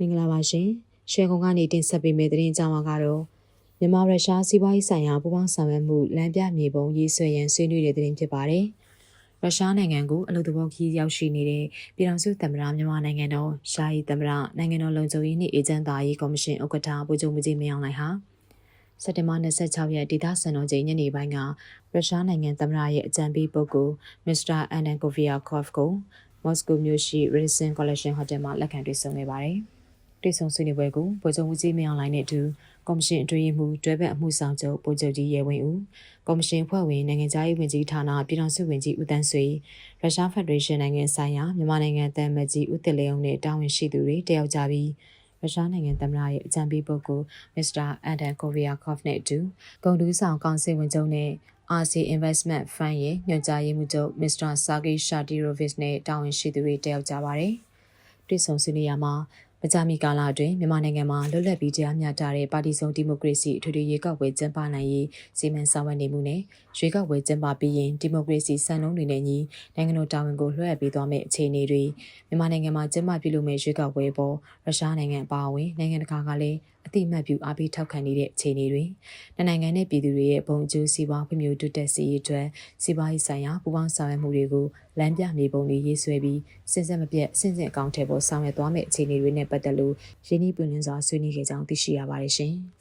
မင်္ဂလာပါရှင်။ရွှေကုန်းကနေတင်ဆက်ပေးမယ့်သတင်းအကြောင်းအကတော့မြန်မာရုရှားစီးပွားရေးဆိုင်ရာပူးပေါင်းဆောင်ရွက်မှုလမ်းပြမြေပုံရေးဆွဲရန်ဆွေးနွေးတဲ့သတင်းဖြစ်ပါတယ်။ရုရှားနိုင်ငံကိုအလို့တဘောခီးရောက်ရှိနေတဲ့ပြည်ထောင်စုသမ္မတမြန်မာနိုင်ငံတော်ရှားရီသမ္မတနိုင်ငံတော်လုံခြုံရေးနှင့်အေဂျင့်သားရေးကော်မရှင်ဥက္ကဋ္ဌဗိုလ်ချုပ်မှုကြီးမင်းအောင်လှိုင်ဟာစက်တင်ဘာ26ရက်ဒေသစံတော်ချိန်ညနေပိုင်းကရုရှားနိုင်ငံသမ္မတရဲ့အကြံပေးပုဂ္ဂိုလ်မစ္စတာအန်နန်ကိုဗီယာကော့ဖ်ကိုမော်စကိုမြို့ရှိ Radisson Collection Hotel မှာလက်ခံတွေ့ဆုံခဲ့ပါတယ်။ တွေ့ဆုံဆွေးနွေးပွဲကိုဗိုလ်ချုပ်ဦးကြီးမင်းအောင်လှိုင်နဲ့အတူကော်မရှင်အတွင်းမှတွဲဘက်အမှုဆောင်ချုပ်ဗိုလ်ချုပ်ကြီးရဲဝင်းဦးကော်မရှင်ဖွဲ့ဝင်နိုင်ငံသားရေးဝန်ကြီးဌာနပြည်ထောင်စုဝန်ကြီးဦးတန်းဆွေရုရှားဖက်ဒရေးရှင်းနိုင်ငံဆိုင်ရာမြန်မာနိုင်ငံတန်မတ်ကြီးဦးတစ်လေအောင်နဲ့တာဝန်ရှိသူတွေတယောက်ကြပြီးရုရှားနိုင်ငံသမ္မတရဲ့အကြံပေးပုဂ္ဂိုလ်မစ္စတာအန်ဒန်ကိုဗီယာကော့ဖ်နဲ့အတူဂုံတူးဆောင်ကောင်စစ်ဝင်ချုပ်နဲ့ RC Investment Fund ရဲ့ညွှန်ကြားရေးမှူးချုပ် Mr. Sergey Shadirovich နဲ့တာဝန်ရှိသူတွေတယောက်ကြပါတယ်။တွေ့ဆုံဆွေးနွေးရမှာ မကြာမီကာလအတွင်းမြန်မာနိုင်ငံမှာလွတ်လပ်ပြီးတရားမျှတတဲ့ပါတီစုံဒီမိုကရေစီအထွေထွေရွေးကောက်ပွဲကျင်းပနိုင်ရေးစီမံဆောင်ရွက်နေမှုနဲ့ရွေးကောက်ပွဲကျင်းပပြီးရင်ဒီမိုကရေစီစံနှုန်းတွေနဲ့ညီနိုင်ငံတော်တာဝန်ကိုလွှဲအပ်ပေးသွားမယ့်အခြေအနေတွေမြန်မာနိုင်ငံမှာကျင်းပပြုလုပ်မယ့်ရွေးကောက်ပွဲပေါ်ရုရှားနိုင်ငံအပါအဝင်နိုင်ငံတကာကလည်း အတိအမှတ်ပြုအားပေးထောက်ခံနေတဲ့အခြေအနေတွေနိုင်ငံနဲ့ပြည်သူတွေရဲ့ဘုံအကျိုးစီးပွားဖွံ့ဖြိုးတိုးတက်စေရေးအတွက်စီးပွားရေးဆိုင်ရာပူးပေါင်းဆောင်ရွက်မှုတွေကိုလမ်းပြမြေပုံတွေရေးဆွဲပြီးစဉ်ဆက်မပြတ်စဉ်စဉ်အကောင့်ထဲပေါ်ဆောင်ရွက်သွားမယ့်အခြေအနေတွေနဲ့ပတ်သက်လို့ရင်းနှီးပွင့်လင်းစွာဆွေးနွေးခဲ့ကြောင်းသိရှိရပါတယ်ရှင်။